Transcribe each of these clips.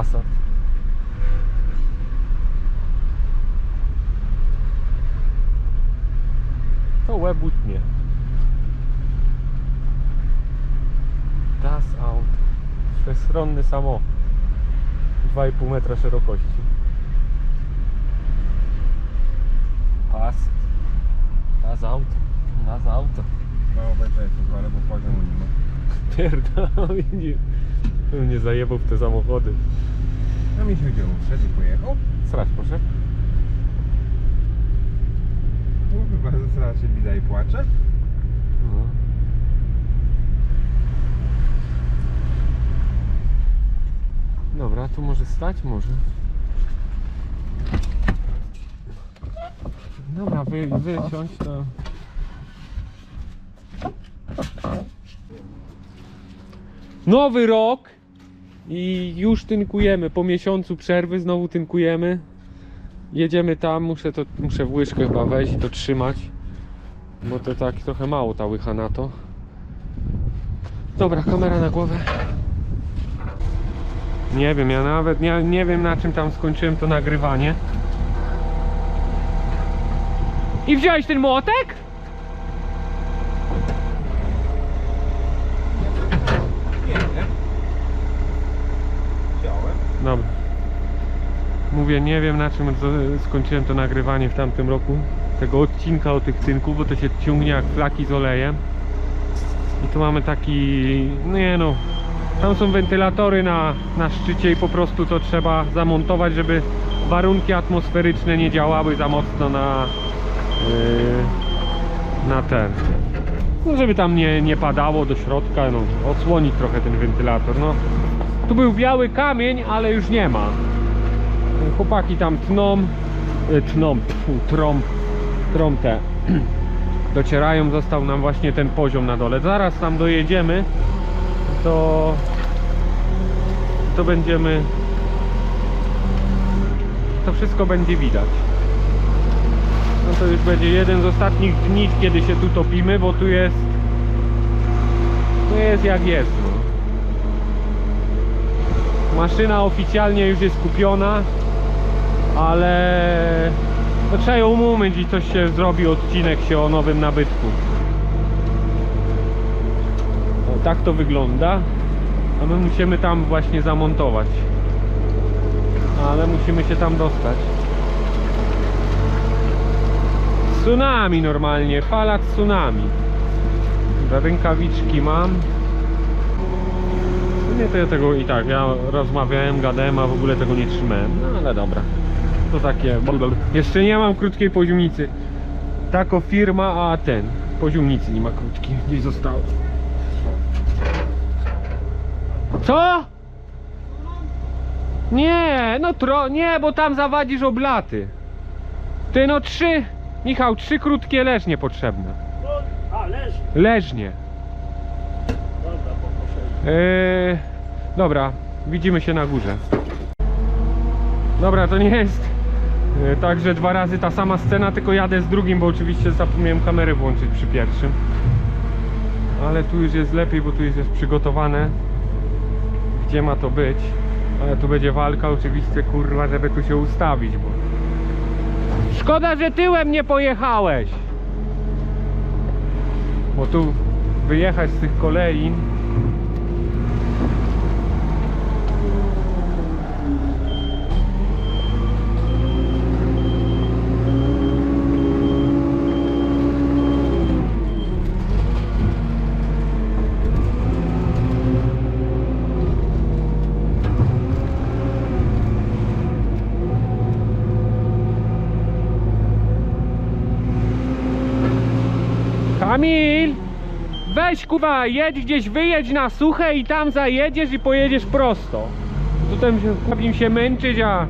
Passat. To łeb utnie. Das Auto. Wszechstronny samochód. 2,5 metra szerokości. Pas. Das Auto. Das Auto. Mało BTS-ów, ale bo poziomu nie ma. Pierdolę, nie, nie zajebał w te samochody. No mi się chodziło, wszedł i pojechał. Srać poszedł? No chyba zaraz się bida i płacze. No. Dobra, tu może stać? Może. Dobra, wy, wyciąć to. Nowy rok i już tynkujemy. Po miesiącu przerwy znowu tynkujemy. Jedziemy tam, muszę to muszę w łyżkę chyba wejść i to trzymać. Bo to tak trochę mało ta łycha na to. Dobra, kamera na głowę. Nie wiem, ja nawet nie, nie wiem na czym tam skończyłem to nagrywanie. I wziąłeś ten młotek? Nie. Dobra. Mówię, nie wiem na czym skończyłem to nagrywanie w tamtym roku. Tego odcinka o tych cynków, bo to się ciągnie jak flaki z olejem. I tu mamy taki, no nie no, tam są wentylatory na, na szczycie i po prostu to trzeba zamontować, żeby warunki atmosferyczne nie działały za mocno na, yy, na ten. No żeby tam nie, nie padało do środka, no odsłonić trochę ten wentylator. No, tu był biały kamień, ale już nie ma. Chłopaki tam tną, y, tną, tfu, trą, trą te. Docierają, został nam właśnie ten poziom na dole. Zaraz tam dojedziemy, to to będziemy to wszystko będzie widać. No to już będzie jeden z ostatnich dni, kiedy się tu topimy, bo tu jest tu jest jak jest. No. Maszyna oficjalnie już jest kupiona, ale no, trzeba ją umyć i coś się zrobi, odcinek się o nowym nabytku. O, tak to wygląda, a my musimy tam właśnie zamontować. Ale musimy się tam dostać. Tsunami normalnie, fala tsunami. Rękawiczki mam. Nie, to ja tego i tak, ja rozmawiałem, gadałem, a w ogóle tego nie trzymałem. No ale dobra. To takie. Jeszcze nie mam krótkiej poziomnicy. Tako firma, a ten. Poziomnicy nie ma krótkiej. Gdzieś zostało. Co? Nie, no tro, nie, bo tam zawadzisz oblaty. Ty no trzy, Michał, trzy krótkie leżnie potrzebne. A, leży. Leżnie. Dobra, poproszę. Eee, dobra, widzimy się na górze. Dobra, to nie jest e, tak, że dwa razy ta sama scena, tylko jadę z drugim, bo oczywiście zapomniałem kamerę włączyć przy pierwszym. Ale tu już jest lepiej, bo tu już jest przygotowane, gdzie ma to być. Ale tu będzie walka oczywiście, kurwa, żeby tu się ustawić, bo... Szkoda, że tyłem nie pojechałeś! Bo tu wyjechać z tych kolei Kamil! Weź kuwa, jedź gdzieś, wyjedź na suche i tam zajedziesz i pojedziesz prosto. Tutaj się, się męczyć, a...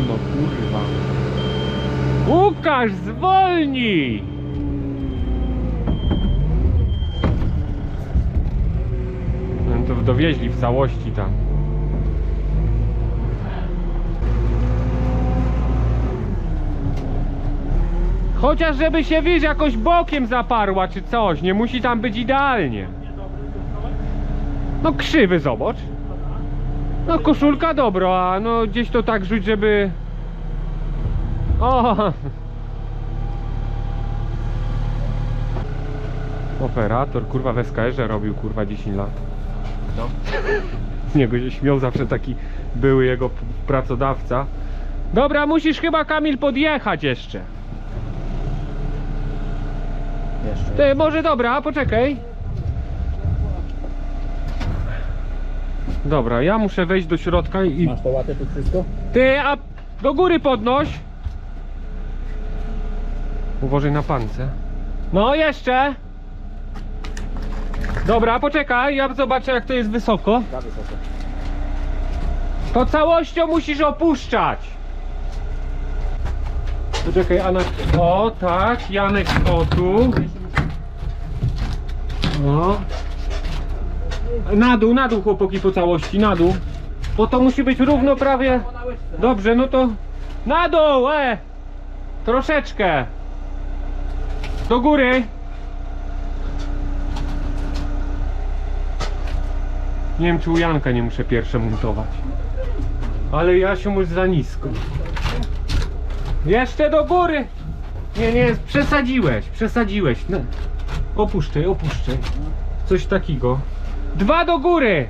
wolno, kurwa. Łukasz, zwolnij! No to dowieźli w całości tam. Chociaż żeby się, wiesz, jakoś bokiem zaparła czy coś. Nie musi tam być idealnie. No krzywy zobacz. No koszulka dobro, a no gdzieś to tak rzuć, żeby... O! Operator, kurwa w SKR-ze robił kurwa 10 lat. No. Z niego się śmiał zawsze taki były jego pracodawca. Dobra, musisz chyba Kamil podjechać jeszcze. Jeszcze. Ty, może dobra, poczekaj. Dobra, ja muszę wejść do środka i... Masz to łatę tu wszystko? Ty, a do góry podnoś. Uważaj na pance. No, jeszcze. Dobra, poczekaj, ja zobaczę jak to jest wysoko. Za wysoko. To całością musisz opuszczać. Poczekaj, Anna. O, tak, Janek, o tu. O. Na dół, na dół chłopaki po całości, na dół. Bo to musi być równo prawie. Dobrze, no to na dół, e! Troszeczkę. Do góry. Nie wiem, czy u Janka nie muszę pierwsze montować. Ale Jasiu już za nisko. Jeszcze do góry! Nie, nie, przesadziłeś, przesadziłeś. No. Opuszczaj, opuszczaj. Coś takiego. Dwa do góry!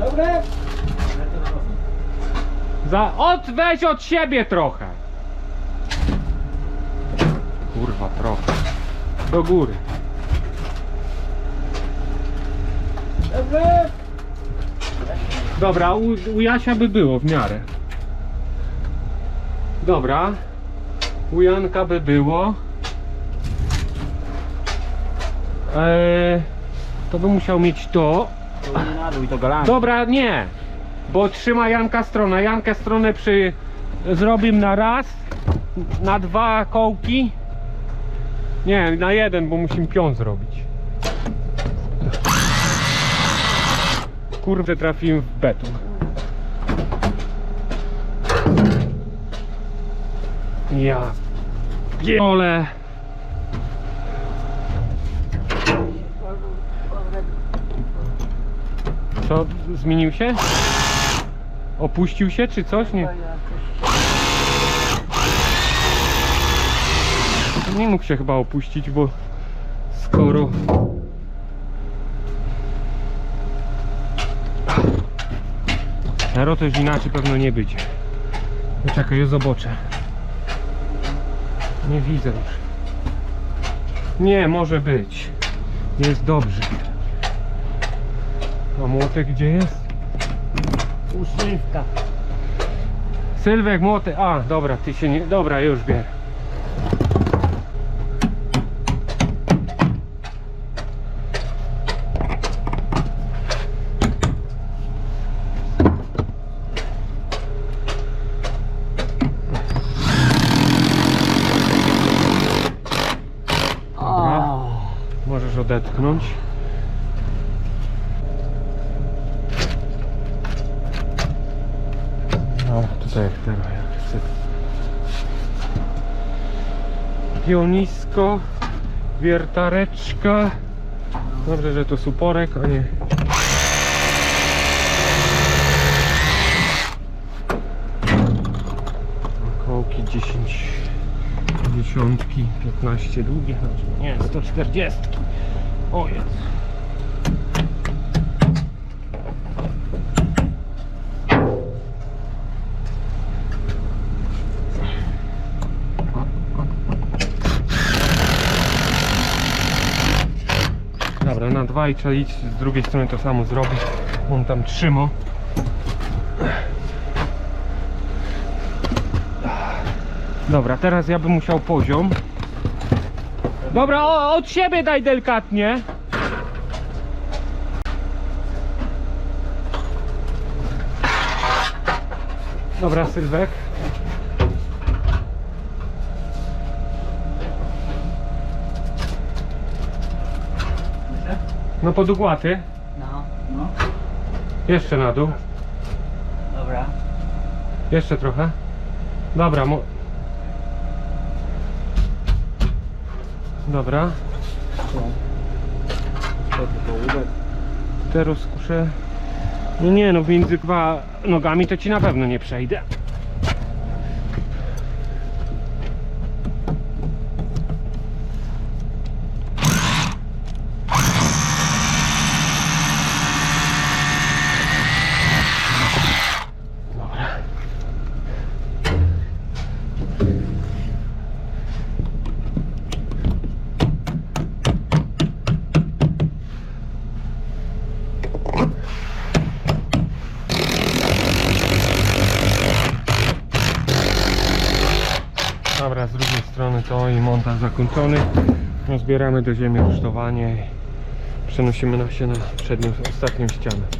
Dobre? Za, od, weź od siebie trochę. Kurwa, trochę. Do góry. Dobre? Dobra, u, u Jasia by było w miarę. Dobra. U Janka by było. Eee, to by musiał mieć to. Tu nie to. Dobra, nie. Bo trzyma Janka stronę. Jankę stronę przy... Zrobimy na raz. Na dwa kołki. Nie, na jeden, bo musimy pion zrobić. Kurde, trafiłem w beton. Ja piole. Co, zmienił się? Opuścił się czy coś? Nie. Nie mógł się chyba opuścić, bo skoro... Zero to już inaczej pewno nie będzie. No Czekaj, ja zobaczę. Nie widzę już. Nie, może być. Jest dobrze. A młotek gdzie jest? Uszywka. Sylwek, młotek. A, dobra, ty się nie. Dobra, już bierę. Dobra. Możesz odetchnąć. No, tutaj jak teraz, jak. Pionisko, wiertareczka. Dobrze, że to suporek, a nie... Kołki 10, dziesiątki, 15 długie, znaczy nie, 140. O. Dobra, na dwa i trzeba iść z drugiej strony to samo zrobić. On tam trzyma. Dobra, teraz ja bym musiał poziom. Dobra, o, od siebie daj delikatnie. Dobra, Sylwek. No pod ugłaty. No, no. Jeszcze na dół. Dobra. Jeszcze trochę. Dobra, mu... Dobra. Te rozkuszę. No nie no, między dwa nogami to ci na pewno nie przejdę. Dobra, z drugiej strony to i montaż zakończony. Zbieramy do ziemi rusztowanie przenosimy się na przednią, ostatnią ścianę.